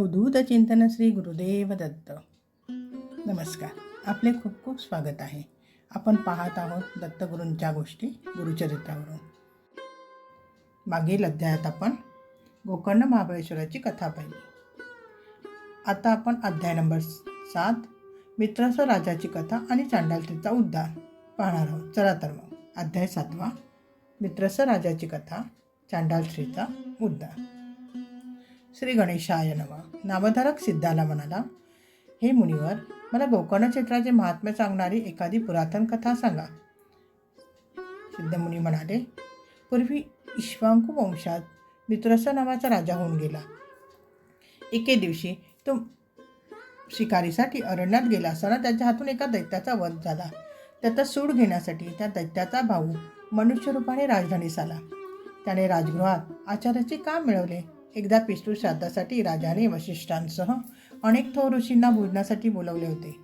अवधूत चिंतन श्री गुरुदेव दत्त नमस्कार. आपले खूप खूप स्वागत आहे. आपण पाहत आहोत दत्तगुरूंच्या गोष्टी गुरुचरित्रावरून. मागील अध्यायात आपण गोकर्ण महाबळेश्वराची कथा पाहिली. आता आपण अध्याय नंबर सात मित्रासह राजाची कथा आणि चांडालतीचा उद्धार पाहणार आहोत. चला तर मग. अध्याय सातवा मित्रसह राजाची कथा चांडालश्रीचा उद्धार. श्री गणेशाय नम. नामधारक सिद्धाला म्हणाला हे मुनिवर मला गोकर्ण क्षेत्राचे महात्म्य सांगणारी एखादी पुरातन कथा सांगा. सिद्धमुनी म्हणाले पूर्वी इश्वांकू वंशात मित्रसा नावाचा राजा होऊन गेला. एके दिवशी तो शिकारीसाठी अरण्यात गेला असताना त्याच्या हातून एका दैत्याचा वध झाला. त्याचा सूड घेण्यासाठी त्या दैत्याचा भाऊ मनुष्यरूपाने राजधानीस आला. त्याने राजगृहात आचार्याचे काम मिळवले. एकदा पिस्तू श्राद्धासाठी राजाने वशिष्ठांसह अनेक थोर ऋषींना भोजनासाठी बोलवले होते.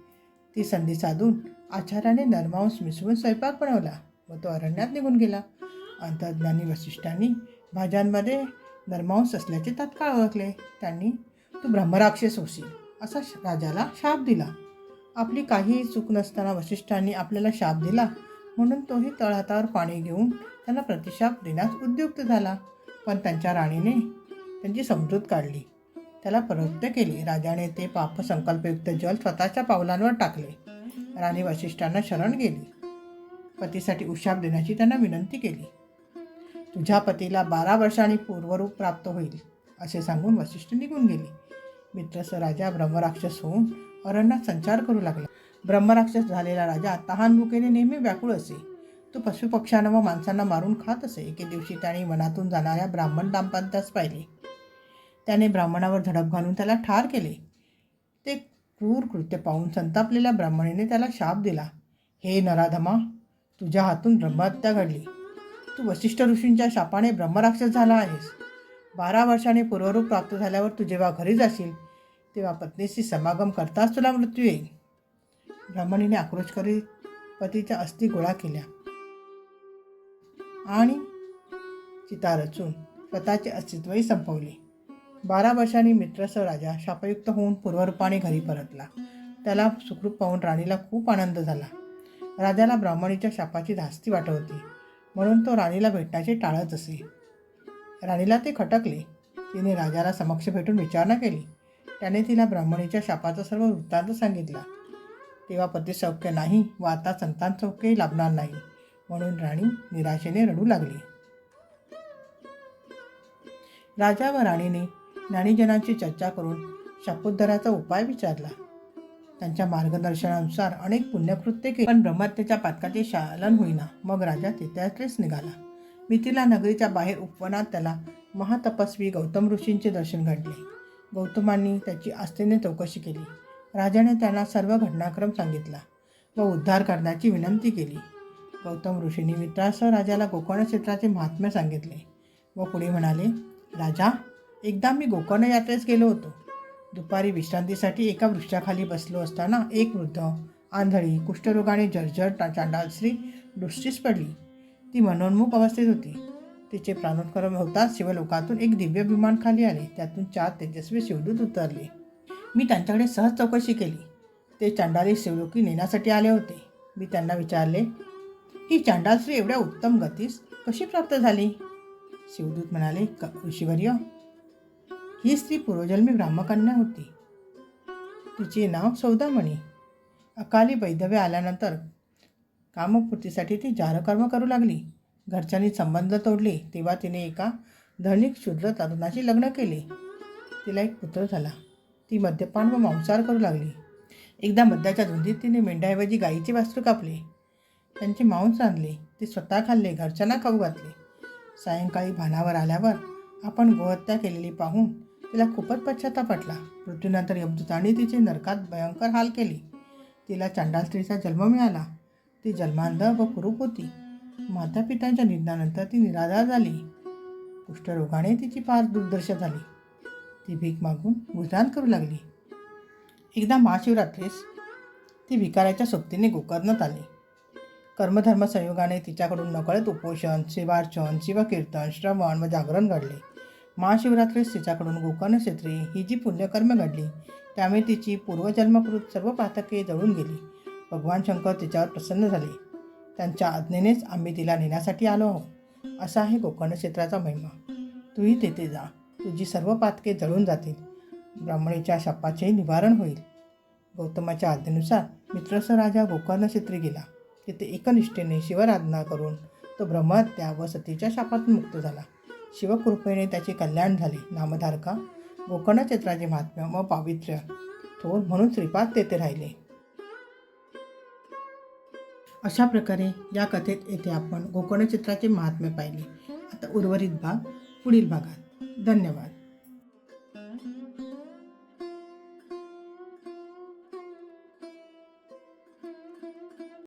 ती संधी साधून आचार्याने नरमांस मिसळून स्वयंपाक बनवला व तो अरण्यात निघून गेला. अंतर्ज्ञानी वशिष्ठांनी भाज्यांमध्ये नरमांस असल्याचे तत्काळ ओळखले. त्यांनी तू ब्रह्मराक्षस होशील असा श- राजाला शाप दिला. आपली काहीही चूक नसताना वशिष्ठांनी आपल्याला शाप दिला म्हणून तोही तळहातावर पाणी घेऊन त्यांना प्रतिशाप देण्यास उद्युक्त झाला. पण त्यांच्या राणीने त्यांची समजूत काढली. त्याला प्रवृत्त केली. राजाने ते पाप संकल्पयुक्त जल स्वतःच्या पावलांवर टाकले. राणी वशिष्ठांना शरण गेली. पतीसाठी उशाप देण्याची त्यांना विनंती केली. तुझ्या पतीला बारा वर्षांनी पूर्वरूप प्राप्त होईल असे सांगून वशिष्ठ निघून गेले. मित्रस राजा ब्रह्मराक्षस होऊन अरण्यात संचार करू लागला. ब्रह्मराक्षस झालेला राजा तहान भुकेने नेहमी व्याकुळ असे. तो पशुपक्ष्यांना व माणसांना मारून खात असे. एके दिवशी त्याने वनातून जाणाऱ्या ब्राह्मण दाम्पत्यास पाहिले. त्याने ब्राह्मणावर झडप घालून त्याला ठार केले. ते क्रूर कृत्य पाहून संतापलेल्या ब्राह्मणीने त्याला शाप दिला. हे नराधमा तुझ्या हातून ब्रह्महत्या घडली. तू वशिष्ठ ऋषींच्या शापाने ब्रह्मराक्षस झाला आहेस. बारा वर्षाने पूर्वरूप प्राप्त झाल्यावर तू जेव्हा घरी जाशील तेव्हा पत्नीशी समागम करताच तुला मृत्यू येईल. ब्राह्मणीने आक्रोश करीत पतीच्या अस्थि गोळा केल्या आणि चिता रचून स्वतःचे अस्तित्वही संपवले. बारा वर्षांनी मित्रसह राजा शापयुक्त होऊन पूर्वरूपाने घरी परतला. त्याला सुखरूप पाहून राणीला खूप आनंद झाला. राजाला ब्राह्मणीच्या शापाची धास्ती वाटत होती म्हणून तो राणीला भेटण्याचे टाळत असे. राणीला ते खटकले. तिने राजाला समक्ष भेटून विचारणा केली. त्याने तिला ब्राह्मणीच्या शापाचा सर्व वृत्तांत सांगितला. तेव्हा पती सौख्य नाही व आता संतान सौख्यही लाभणार नाही म्हणून राणी निराशेने रडू लागली. राजा व राणीने ज्ञानीजनांची चर्चा करून शापोद्धराचा उपाय विचारला. त्यांच्या मार्गदर्शनानुसार अनेक पुण्यकृत्य केली. पण ब्रह्मत्येच्या पातकाचे शालन होईना. मग राजा तेथेच निघाला. मिथिला नगरीच्या बाहेर उपवनात त्याला महातपस्वी गौतम ऋषींचे दर्शन घडले. गौतमांनी त्याची आस्थेने चौकशी केली. राजाने त्यांना सर्व घटनाक्रम सांगितला व उद्धार करण्याची विनंती केली. गौतम ऋषींनी मित्रासह राजाला गोकर्ण क्षेत्राचे महात्म्य सांगितले व पुढे म्हणाले राजा एकदा मी गोकर्ण यात्रेस गेलो होतो. दुपारी विश्रांतीसाठी एका वृक्षाखाली बसलो असताना एक वृद्ध आंधळी कुष्ठरोगाने जर्जर चांडालश्री दृष्टीस पडली. ती मनोन्मुख अवस्थेत होती. तिचे प्राणोत्क्रम होताच शिवलोकातून एक दिव्य विमान खाली आले. त्यातून चार तेजस्वी शिवदूत उतरले. मी त्यांच्याकडे सहज चौकशी केली. ते चांडाली शिवलोकी नेण्यासाठी आले होते. मी त्यांना विचारले ही चांडालश्री एवढ्या उत्तम गतीस कशी प्राप्त झाली? शिवदूत म्हणाले "क- ऋषीवर्य ही स्त्री पूर्वजन्मी ब्राह्मकन्या होती. तिचे नाव सौदामणी. अकाली वैधव्य आल्यानंतर कामपूर्तीसाठी ती जारकर्म करू लागली. घरच्यांनी संबंध तोडले तेव्हा तिने एका धनिक शूद्र तरुणाशी लग्न केले. तिला एक पुत्र झाला. ती मद्यपान व मांसाहार करू लागली. एकदा मद्याच्या धुंदीत तिने मेंढ्याऐवजी गाईचे वास्तू कापले. त्यांचे मांस आणले. ते स्वतः खाल्ले घरच्यांना खाऊ घातले. सायंकाळी भानावर आल्यावर आपण गोहत्या केलेली पाहून तिला खूपच पश्चाताप वाटला. मृत्यूनंतर यमदूताने तिचे नरकात भयंकर हाल केले. तिला चांडाल स्त्रीचा जन्म मिळाला. ती जन्मांध व कुरूप होती. मातापित्यांच्या निधनानंतर ती निराधार झाली. कुष्ठरोगाने तिची फार दुर्दशा झाली. ती भीक मागून गुजराण करू लागली. एकदा महाशिवरात्रीस ती भिकाऱ्याच्या सोबतीने गोकर्णात आली. कर्मधर्म संयोगाने तिच्याकडून नकळत उपोषण सेवार्चन शिवकीर्तन श्रवण व जागरण घडले. महाशिवरात्रीस तिच्याकडून गोकर्ण क्षेत्री ही जी पुण्यकर्म घडली त्यामुळे तिची पूर्वजन्मकृत सर्व पातके जळून गेली. भगवान शंकर तिच्यावर प्रसन्न झाले. त्यांच्या आज्ञेनेच आम्ही तिला नेण्यासाठी आलो आहोत. असा आहे गोकर्ण क्षेत्राचा महिमा. तूही तेथे जा. तुझी सर्व पातके जळून जातील. ब्राह्मणीच्या शापाचेही निवारण होईल. गौतमाच्या आज्ञेनुसार मित्रस राजा गोकर्ण क्षेत्री गेला. तिथे एकनिष्ठेने शिवराधना करून तो ब्रह्महत्या व सतीच्या शापातून मुक्त झाला. शिवकृपेने त्याचे कल्याण झाले. नामधारका गोकर्ण महात्म्य व पावित्र्य. थोर म्हणून श्रीपाद तेथे राहिले. अशा प्रकारे या कथेत येथे आपण गोकर्ण चित्राचे महात्म्य पाहिले. आता उर्वरित भाग पुढील भागात. धन्यवाद.